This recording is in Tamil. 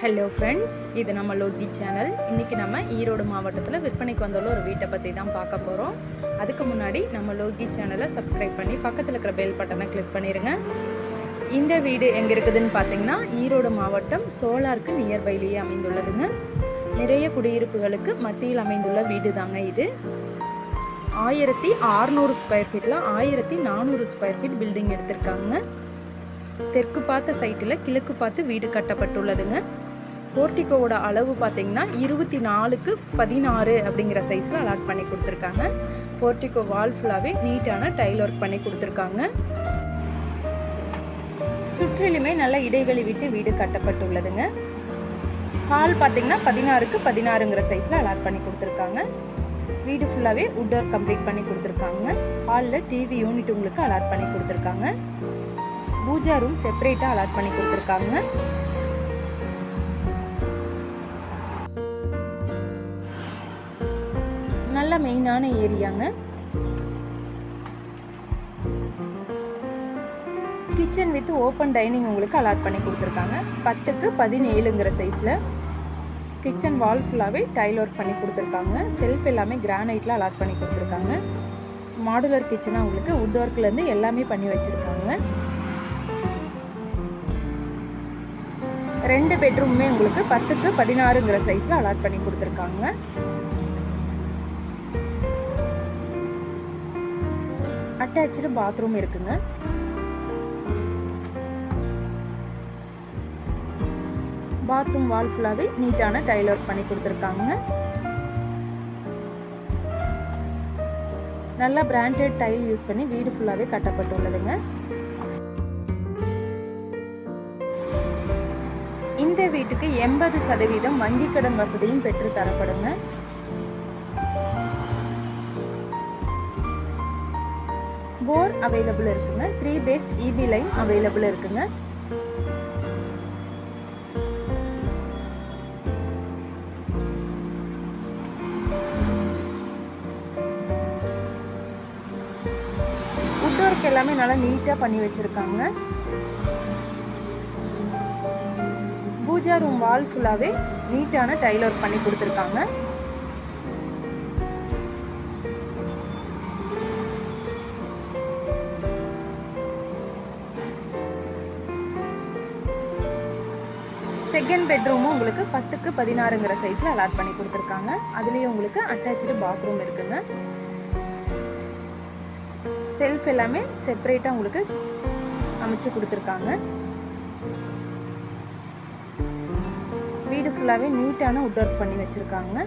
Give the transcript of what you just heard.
ஹலோ ஃப்ரெண்ட்ஸ் இது நம்ம லோகி சேனல். இன்றைக்கி நம்ம ஈரோடு மாவட்டத்தில் விற்பனைக்கு வந்துள்ள ஒரு வீட்டை பற்றி தான் பார்க்க போகிறோம் அதுக்கு முன்னாடி நம்ம லோகி சேனலை சப்ஸ்கிரைப் பண்ணி பக்கத்தில் இருக்கிற பெல் பட்டனை கிளிக் பண்ணிடுங்க இந்த வீடு எங்கே இருக்குதுன்னு பார்த்தீங்கன்னா ஈரோடு மாவட்டம் சோலாருக்கு நியர்பைலேயே அமைந்துள்ளதுங்க. நிறைய குடியிருப்புகளுக்கு மத்தியில் அமைந்துள்ள வீடு தாங்க இது. ஆயிரத்தி அறநூறு ஸ்கொயர் ஃபீட்டில் ஆயிரத்தி நானூறு ஸ்கொயர் ஃபீட் பில்டிங் எடுத்திருக்காங்க. தெற்கு பார்த்த சைட்டில் கிழக்கு பார்த்து வீடு கட்டப்பட்டுள்ளதுங்க. போர்ட்டிகோவோட அளவு பார்த்தீங்கன்னா இருபத்தி நாலுக்கு பதினாறு அப்படிங்கிற சைஸில் அலாட் பண்ணி கொடுத்துருக்காங்க. போர்ட்டிகோ வால் ஃபுல்லாகவே நீட்டான டைல் ஒர்க் பண்ணி கொடுத்துருக்காங்க. சுற்றிலுமே நல்ல இடைவெளி விட்டு வீடு கட்டப்பட்டுள்ளதுங்க. ஹால் பார்த்திங்கன்னா பதினாறுக்கு பதினாறுங்கிற சைஸில் அலாட் பண்ணி கொடுத்துருக்காங்க. வீடு ஃபுல்லாகவே உட் ஒர்க் கம்ப்ளீட் பண்ணி கொடுத்துருக்காங்க. ஹாலில் டிவி யூனிட் உங்களுக்கு அலாட் பண்ணி கொடுத்துருக்காங்க. பூஜா ரூம் செப்பரேட்டாக அலாட் பண்ணி கொடுத்துருக்காங்க. தான் மெயினான ஏரியாங்க. கிச்சன் வித் ஓப்பன் டைனிங் உங்களுக்கு அலாட் பண்ணி கொடுத்துருக்காங்க. பத்துக்கு பதினேழுங்கிற சைஸில் கிச்சன் வால் ஃபுல்லாகவே டைல் ஒர்க் பண்ணி கொடுத்துருக்காங்க. செல்ஃப் எல்லாமே கிரானைட்டில் அலாட் பண்ணி கொடுத்துருக்காங்க. மாடுலர் கிச்சனாக உங்களுக்கு வுட் ஒர்க்லேருந்து எல்லாமே பண்ணி வச்சுருக்காங்க. ரெண்டு பெட்ரூமுமே உங்களுக்கு பத்துக்கு பதினாறுங்கிற சைஸில் அலாட் பண்ணி கொடுத்துருக்காங்க. அட்டாச்சு பாத்ரூம் இருக்குங்க. பாத்ரூம் வால் ஃபுல்லாகவே நீட்டான டைல் ஒர்க் பண்ணி கொடுத்துருக்காங்க. நல்லா பிராண்டட் டைல் யூஸ் பண்ணி வீடு ஃபுல்லாகவே கட்டப்பட்டுள்ளதுங்க. இந்த வீட்டுக்கு எண்பது சதவீதம் வங்கி கடன் வசதியும் பெற்று தரப்படுங்க. அவைலபிள் இருக்குங்க. Three phase EB line available இருக்குங்க. ஒர்க் எல்லாமே நல்லா நீட்டாக பண்ணி வச்சுருக்காங்க. பூஜா ரூம் வால் ஃபுல்லாகவே நீட்டான டைலர் பண்ணி கொடுத்துருக்காங்க. செகண்ட் பெட்ரூமும் உங்களுக்கு பத்துக்கு பதினாறுங்கிற சைஸில் அலாட் பண்ணி கொடுத்துருக்காங்க. அதுலேயும் உங்களுக்கு அட்டாச்சு பாத்ரூம் இருக்குங்க. செல்ஃப் எல்லாமே செப்பரேட்டாக உங்களுக்கு அமைச்சு கொடுத்துருக்காங்க. வீடு ஃபுல்லாகவே நீட்டான உட் ஒர்க் பண்ணி வச்சுருக்காங்க.